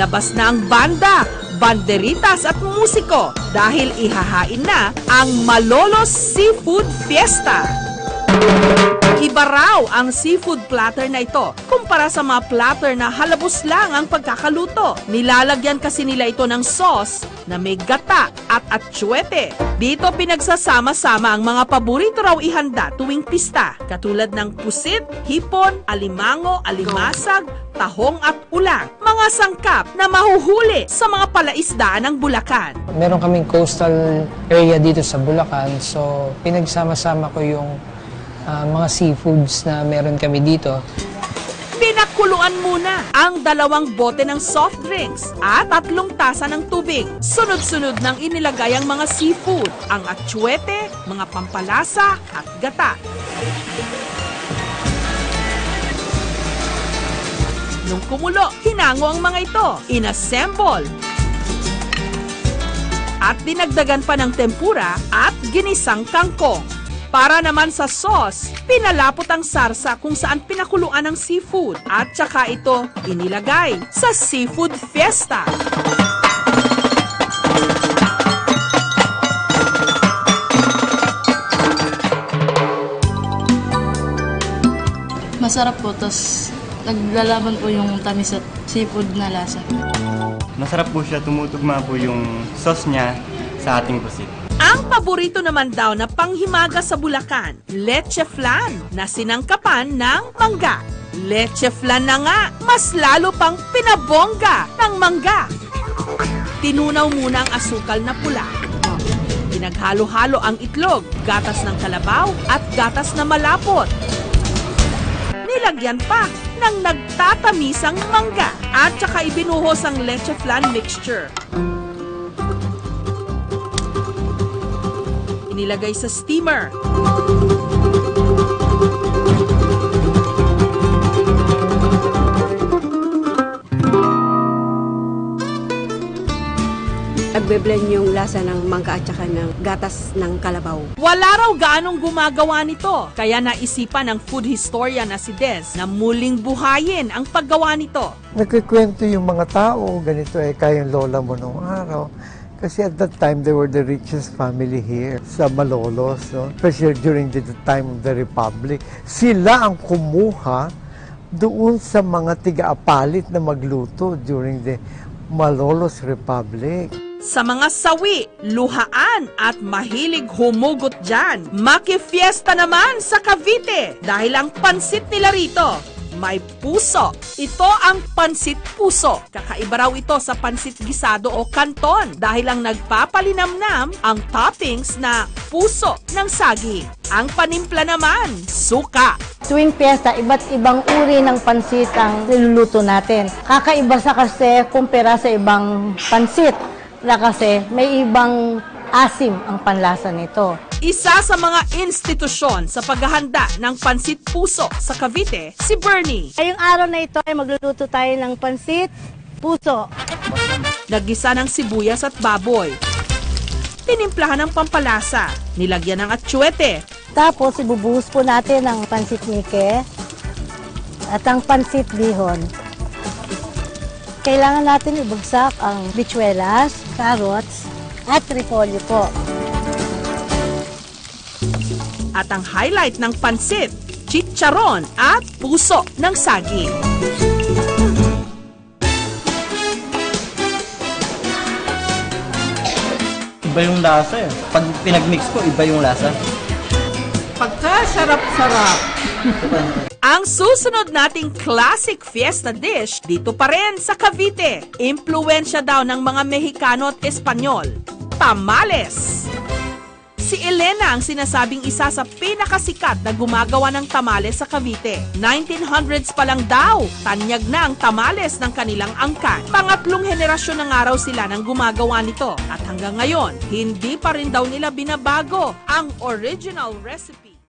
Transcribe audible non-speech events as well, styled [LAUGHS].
Lalabas na ang banda, banderitas at musiko dahil ihahain na ang Malolos Seafood Fiesta. Iba ang seafood platter na ito kumpara sa mga platter na halabos lang ang pagkakaluto. Nilalagyan kasi nila ito ng sauce na may gata at atsuete. Dito pinagsasama-sama ang mga paborito raw ihanda tuwing pista, katulad ng pusit, hipon, alimango, alimasag, tahong at ulang. Mga sangkap na mahuhuli sa mga palaisdaan ng Bulacan. Meron kaming coastal area dito sa Bulacan, so pinagsama-sama ko yung ah, mga seafoods na meron kami dito. Pinakuluan muna ang dalawang bote ng soft drinks at tatlong tasa ng tubig. Sunod-sunod nang inilagay ang mga seafood, ang atsuete, mga pampalasa at gata. Nung kumulo, hinango ang mga ito, inassemble, at dinagdagan pa ng tempura at ginisang kangkong. Para naman sa sauce, pinalapot ang sarsa kung saan pinakuluan ang seafood at saka ito inilagay sa seafood fiesta. Masarap po, tapos naglalaban po yung tamis at seafood na lasa. Masarap po siya, tumutugma po yung sauce niya sa ating pusit. Ang paborito naman daw na panghimaga sa Bulacan, leche flan na sinangkapan ng mangga. Leche flan na nga, mas lalo pang pinabongga ng mangga. Tinunaw muna ang asukal na pula. Pinaghalo-halo ang itlog, gatas ng kalabaw at gatas na malapot. Nilagyan pa ng nagtatamisang mangga at saka ibinuhos ang leche flan mixture. Inilagay sa steamer. Nagbe-blend yung lasa ng mangga at saka ng gatas ng kalabaw. Wala raw gaanong gumagawa nito, kaya naisipan ng food historian na si Des na muling buhayin ang paggawa nito. Nagkikwento yung mga tao, ganito eh, kayang lola mo nung araw. Kasi at that time, they were the richest family here sa Malolos, no? especially during the time of the Republic. Sila ang kumuha doon sa mga tiga-apalit na magluto during the Malolos Republic. Sa mga sawi, luhaan at mahilig humugot dyan, makifiesta naman sa Cavite dahil ang pansit nila rito may puso. Ito ang pansit puso. Kakaiba raw ito sa pansit gisado o kanton dahil ang nagpapalinamnam ang toppings na puso ng saging. Ang panimpla naman, suka. Tuwing piyesta, iba't ibang uri ng pansit ang niluluto natin. Kakaiba sa kasi kumpara sa ibang pansit na kasi may ibang asim ang panlasa nito. Isa sa mga institusyon sa paghahanda ng pansit puso sa Cavite, si Bernie. Ngayong araw na ito ay magluluto tayo ng pansit puso. Naggisa ng sibuyas at baboy. Tinimplahan ng pampalasa. Nilagyan ng atsuete. Tapos ibubuhos po natin ang pansit nike at ang pansit bihon. Kailangan natin ibagsak ang bichuelas, carrots, at repolyo po. At ang highlight ng pansit, chicharon at puso ng saging. Iba yung lasa eh. Pag pinagmix ko, iba yung lasa. Pagkasarap-sarap. [LAUGHS] Ang susunod nating classic fiesta dish dito pa rin sa Cavite. Impluensya daw ng mga Mexicano at Espanyol. Tamales. Si Elena ang sinasabing isa sa pinakasikat na gumagawa ng tamales sa Cavite. 1900s pa lang daw, tanyag na ang tamales ng kanilang angkan. Pangatlong henerasyon ng araw sila nang gumagawa nito. At hanggang ngayon, hindi pa rin daw nila binabago ang original recipe.